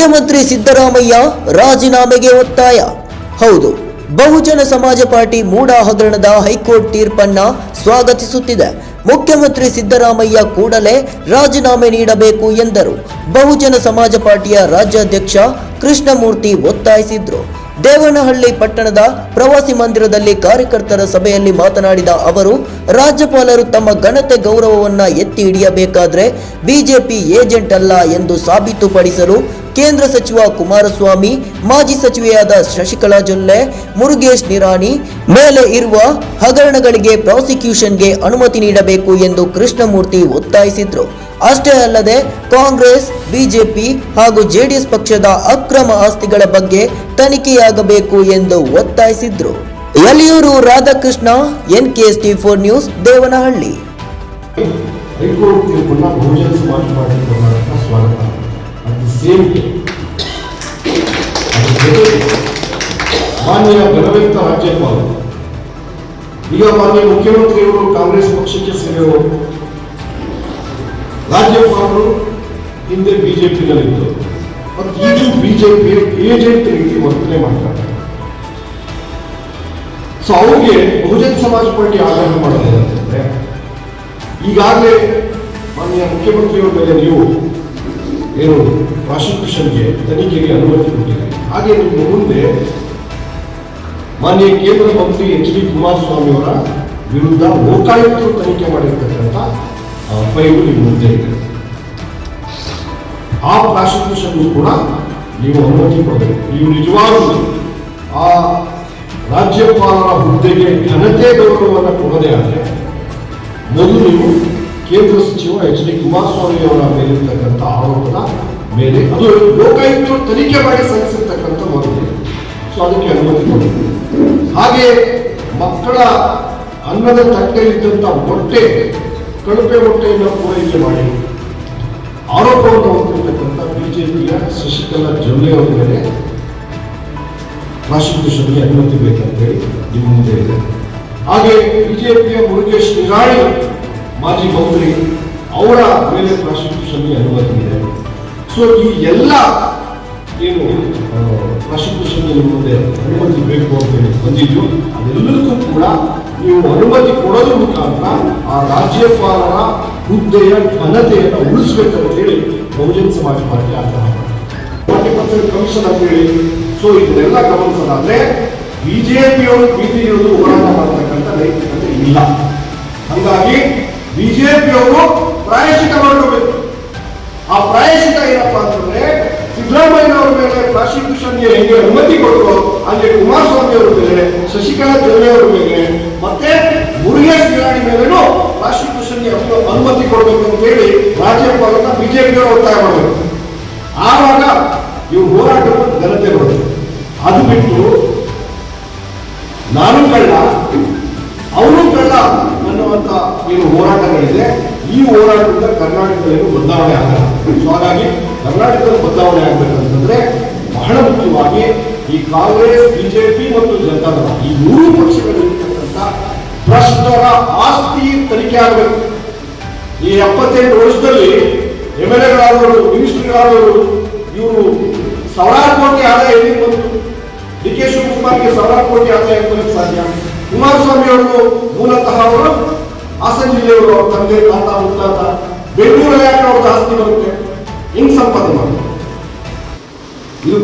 ಮುಖ್ಯಮಂತ್ರಿ ಸಿದ್ದರಾಮಯ್ಯ ರಾಜೀನಾಮೆಗೆ ಒತ್ತಾಯ. ಹೌದು, ಬಹುಜನ ಸಮಾಜ ಪಾರ್ಟಿ ಮೂಡ ಹಗರಣದ ಹೈಕೋರ್ಟ್ ತೀರ್ಪನ್ನ ಸ್ವಾಗತಿಸುತ್ತಿದೆ. ಮುಖ್ಯಮಂತ್ರಿ ಸಿದ್ದರಾಮಯ್ಯ ಕೂಡಲೇ ರಾಜೀನಾಮೆ ನೀಡಬೇಕು ಎಂದರು. ಬಹುಜನ ಸಮಾಜ ಪಾರ್ಟಿಯ ರಾಜ್ಯಾಧ್ಯಕ್ಷ ಕೃಷ್ಣಮೂರ್ತಿ ಒತ್ತಾಯಿಸಿದ್ರು. ದೇವನಹಳ್ಳಿ ಪಟ್ಟಣದ ಪ್ರವಾಸಿ ಮಂದಿರದಲ್ಲಿ ಕಾರ್ಯಕರ್ತರ ಸಭೆಯಲ್ಲಿ ಮಾತನಾಡಿದ ಅವರು, ರಾಜ್ಯಪಾಲರು ತಮ್ಮ ಘನತೆ ಗೌರವವನ್ನು ಎತ್ತಿ ಹಿಡಿಯಬೇಕಾದ್ರೆ ಬಿಜೆಪಿ ಏಜೆಂಟ್ ಅಲ್ಲ ಎಂದು ಸಾಬೀತುಪಡಿಸಲು ಕೇಂದ್ರ ಸಚಿವ ಕುಮಾರಸ್ವಾಮಿ, ಮಾಜಿ ಸಚಿವೆಯಾದ ಶಶಿಕಲಾ ಜೊಲ್ಲೆ, ಮುರುಗೇಶ್ ನಿರಾಣಿ ಮೇಲೆ ಇರುವ ಹಗರಣಗಳಿಗೆ ಪ್ರಾಸಿಕ್ಯೂಷನ್ಗೆ ಅನುಮತಿ ನೀಡಬೇಕು ಎಂದು ಕೃಷ್ಣಮೂರ್ತಿ ಒತ್ತಾಯಿಸಿದ್ರು. ಅಷ್ಟೇ ಅಲ್ಲದೆ ಕಾಂಗ್ರೆಸ್, ಬಿಜೆಪಿ ಹಾಗೂ ಜೆಡಿಎಸ್ ಪಕ್ಷದ ಅಕ್ರಮ ಆಸ್ತಿಗಳ ಬಗ್ಗೆ ತನಿಖೆಯಾಗಬೇಕು ಎಂದು ಒತ್ತಾಯಿಸಿದ್ರು. Yaliyur Radhakrishna N KS T four news Devanahalli ಸ್ವಾಗತ. ಮಾನ್ಯ ರಾಜ್ಯಪಾಲರು ಈಗ ಮಾನ್ಯ ಮುಖ್ಯಮಂತ್ರಿಯವರು ಕಾಂಗ್ರೆಸ್ ಪಕ್ಷಕ್ಕೆ ಸೇರಿದರು ರಾಜ್ಯಪಾಲರು ಹಿಂದೆ ಬಿಜೆಪಿನಲ್ಲಿದ್ದರು. ಮತ್ತು ಇದು ಬಿಜೆಪಿ ಏಜೆಂಟ್ ರೀತಿ ವರ್ತನೆ ಮಾಡ್ತಾರೆ. ಸೊ ಅವ್ರಿಗೆ ಬಹುಜನ್ ಸಮಾಜ ಪಾರ್ಟಿ ಆಗ್ರಹ ಮಾಡೋದೇನಂತಂದ್ರೆ ಈಗಾಗಲೇ ಮಾನ್ಯ ಮುಖ್ಯಮಂತ್ರಿಯವರ ಮೇಲೆ ನೀವು ಏನು ಪ್ರಾಸಿಕ್ಯೂಷನ್ಗೆ ತನಿಖೆಗೆ ಅನುಮತಿ ಕೊಟ್ಟಿದ್ದೀರಿ. ಹಾಗೆ ನಿಮ್ಮ ಮುಂದೆ ಮಾನ್ಯ ಕೇಂದ್ರ ಮಂತ್ರಿ ಎಚ್ ಡಿ ಕುಮಾರಸ್ವಾಮಿ ಅವರ ವಿರುದ್ಧ ಲೋಕಾಯುಕ್ತರು ತನಿಖೆ ಮಾಡಿರ್ತಕ್ಕಂಥ ಫೈಲು ನಿಮ್ಮ ಮುಂದೆ ಇದೆ ಆ ಪ್ರಾಸಿಕ್ಯೂಷನ್ ಕೂಡ ನೀವು ಅನುಮತಿ ಕೊಡಬೇಕು. ನೀವು ನಿಜವಾಗಲೂ ಆ ರಾಜ್ಯಪಾಲರ ಹುದ್ದೆಗೆ ಘನತೆ ಗೌರವವನ್ನು ಕೊಡದೇ ಆದರೆ ಮೊದಲು ನೀವು ಕೇಂದ್ರ ಸಚಿವ ಎಚ್ ಡಿ ಕುಮಾರಸ್ವಾಮಿ ಅವರ ಮೇಲಿರ್ತಕ್ಕಂಥ ಆರೋಪದ ಮೇಲೆ, ಅದು ಲೋಕಾಯುಕ್ತರು ತನಿಖೆ ಮಾಡಿ ಸಲ್ಲಿಸಿರ್ತಕ್ಕಂಥ ವರದಿ ಸೊ ಅದಕ್ಕೆ ಅನುಮತಿ ಕೊಡಬೇಕು. ಹಾಗೆ ಮಕ್ಕಳ ಅನ್ನದ ತಟ್ಟೆಯಲ್ಲಿದ್ದಂಥ ಹೊಟ್ಟೆ ಕಳಪೆ ಹೊಟ್ಟೆಯನ್ನು ಪೂರೈಕೆ ಮಾಡಿ. ಆರೋಪವನ್ನು ಹೊಂದಿರತಕ್ಕಂಥ ಬಿಜೆಪಿಯ ಶಶಿಕಲಾ ಜೊಲ್ಲೆ ಅವರ ಮೇಲೆ ಪ್ರಾಸಿಕ್ಯೂಷನ್ಗೆ ಅನುಮತಿ ಬೇಕಂತೇಳಿ ನಿಮ್ಮ ಮುಂದೆ ಇದೆ. ಹಾಗೆ ಬಿಜೆಪಿಯ ಮುರುಗೇಶ್ ನಿರಾಣಿ, ಮಾಜಿ ಮಂತ್ರಿ ಅವರ ಮೇಲೆ ಪ್ರಾಸಿಕ್ಯೂಷನ್ಗೆ ಅನುಮತಿ ಇದೆ. ಸೊ ಈ ಎಲ್ಲ ಮುಂದೆ ಅನುಮತಿ ಬೇಕು ಅಂತ ಹೇಳಿ ಬಂದಿದ್ದು ಅದೆಲ್ಲರಿಗೂ ಕೂಡ ನೀವು ಅನುಮತಿ ಕೊಡೋದ್ರ ಮುಖಾಂತರ ಆ ರಾಜ್ಯಪಾಲರ ಹುದ್ದೆಯ ಘನತೆಯನ್ನು ಉಳಿಸ್ಬೇಕು ಅಂತೇಳಿ ಬಹುಜನ ಸಮಾಜ ಪಾರ್ಟಿ ಆಗ್ರಹ ಫಾರ್ಟಿ ಪರ್ಸೆಂಟ್ ಕಮಿಷನ್ ಅಂತ ಹೇಳಿ. ಸೊ ಇದನ್ನೆಲ್ಲ ಗಮನಿಸೋದಾದ್ರೆ ಬಿಜೆಪಿಯವರು ಬೀದಿಗಿಳಿದು ಹೋರಾಟ ಮಾಡತಕ್ಕಂಥ ನೈತಿಕತೆ ಇಲ್ಲ. ಹಂಗಾಗಿ ಬಿಜೆಪಿಯವರು ಪ್ರಾಯಶಿಕ ಮಾಡ್ಕೋಬೇಕು ಆ ಪ್ರಾಯಶಿಕ ಏನಪ್ಪಾ ಅಂತಂದ್ರೆ ಸಿದ್ದರಾಮಯ್ಯ ಅವರ ಮೇಲೆ ಪ್ರಾಸಿಕ್ಯೂಷನ್ಗೆ ಹೆಂಗೆ ಅನುಮತಿ ಕೊಟ್ಟರು ಅಲ್ಲಿ ಕುಮಾರಸ್ವಾಮಿ ಅವರ ಮೇಲೆ, ಶಶಿಕಲಾ ಅವರ ಮೇಲೆ, ಮತ್ತೆ ಮುರುಗೇಶ್ ಗಿರಾಣಿ ಮೇಲೂ ಪ್ರಾಸಿಕ್ಯೂಷನ್ಗೆ ಅನು- ಅನುಮತಿ ಕೊಡಬೇಕು ಅಂತ ಹೇಳಿ ರಾಜ್ಯಪಾಲನ ಬಿಜೆಪಿಯವರು ಒತ್ತಾಯ ಮಾಡಬೇಕು. ಆವಾಗ ಇವ್ರು ಹೋರಾಟವನ್ನು ಘನತೆ ಬರುತ್ತೆ ಅದು ಬಿಟ್ಟು ನಾನು ಕಳ್ಳ, ಅವರು ಕಳ್ಳ ಅನ್ನುವಂತ ಏನು ಹೋರಾಟಗಳಿದೆ ಹೋರಾಟದಿಂದ ಕರ್ನಾಟಕದಲ್ಲಿ ಬದಲಾವಣೆ ಆಗಲ್ಲ. ಸೊ ಹಾಗಾಗಿ ಕರ್ನಾಟಕದಲ್ಲಿ ಬದಲಾವಣೆ ಆಗ್ಬೇಕಂತಂದ್ರೆ ಬಹಳ ಮುಖ್ಯವಾಗಿ ಈ ಕಾಂಗ್ರೆಸ್, ಬಿಜೆಪಿ ಮತ್ತು ಜನತಾದಳ ಈ ಮೂರು ಪಕ್ಷಗಳಿರ್ತಕ್ಕಂಥ ಭ್ರಷ್ಟರ ಆಸ್ತಿ ತನಿಖೆ ಆಗಬೇಕು. ಈ ಎಪ್ಪತ್ತೆಂಟು ವರ್ಷದಲ್ಲಿ ಎಂ ಎಲ್ ಎಗಳಾದವರು, ಮಿನಿಸ್ಟರ್ಗಳಾದವರು, ಇವರು ಸಾವಿರಾರು ಕೋಟಿ ಆದಾಯ ಎಲ್ಲಿ ಬಂತು? ಡಿ ಕೆ ಶಿವಕುಮಾರ್ಗೆ ಸಾವಿರಾರು ಕೋಟಿ ಆದಾಯ ಸಾಧ್ಯ? ಕುಮಾರಸ್ವಾಮಿ ಅವರು ಮೂಲತಃ ಅವರು ಹಾಸನ ಜಿಲ್ಲೆಯವರು ಅವ್ರ ತಂದೆ, ತಾತ, ಮುತ್ತಾತ ಬೆಂಗಳೂರಲ್ಲಿ ಯಾಕೆ ಅವ್ರದ್ದು ಆಸ್ತಿ ಬರುತ್ತೆ? ಹಿಂಗ್ ಸಂಪಾದನೆ ಮಾಡ್ತಾರೆ ಇದು